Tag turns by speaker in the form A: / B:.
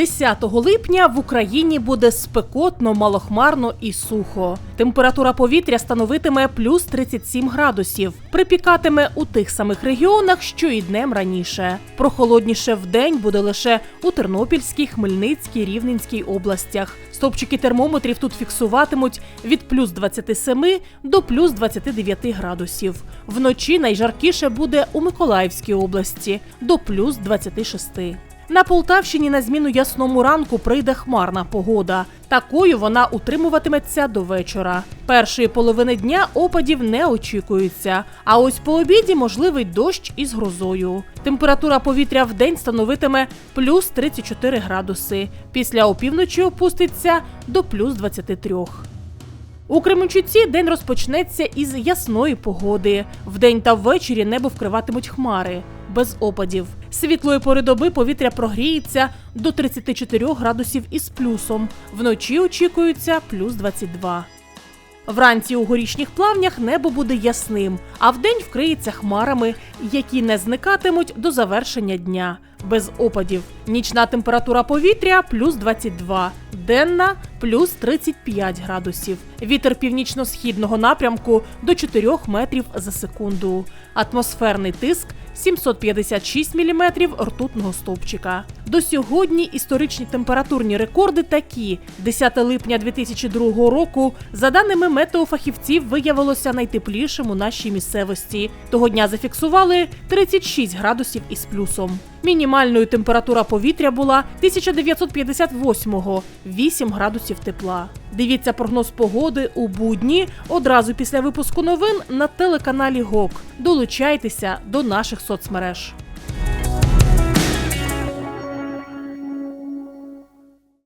A: 10 липня в Україні буде спекотно, малохмарно і сухо. Температура повітря становитиме плюс 37 градусів. Припікатиме у тих самих регіонах, що і днем раніше. Прохолодніше в день буде лише у Тернопільській, Хмельницькій, Рівненській областях. Стопчики термометрів тут фіксуватимуть від плюс 27 до плюс 29 градусів. Вночі найжаркіше буде у Миколаївській області до плюс 26. На Полтавщині на зміну ясному ранку прийде хмарна погода. Такою вона утримуватиметься до вечора. Першої половини дня опадів не очікується. А ось по обіді можливий дощ із грозою. Температура повітря в день становитиме плюс 34 градуси. Після опівночі опуститься до плюс 23. У Кременчуці день розпочнеться із ясної погоди. Вдень та ввечері небо вкриватимуть хмари без опадів. Світлої пори доби повітря прогріється до 34 градусів із плюсом. Вночі очікується плюс 22. Вранці у горішніх плавнях небо буде ясним, а вдень вкриється хмарами, які не зникатимуть до завершення дня. Без опадів. Нічна температура повітря плюс 22, денна плюс 35 градусів. Вітер північно-східного напрямку до 4 метрів за секунду. Атмосферний тиск 756 міліметрів ртутного стовпчика. До сьогодні історичні температурні рекорди такі: 10 липня 2002 року, за даними метеофахівців, виявилося найтеплішим у нашій місцевості. Того дня зафіксували 36 градусів із плюсом. Мінімальною температура повітря була 1958-го – 8 градусів тепла. Дивіться прогноз погоди у будні одразу після випуску новин на телеканалі ГОК. Долучайтеся до наших соцмереж.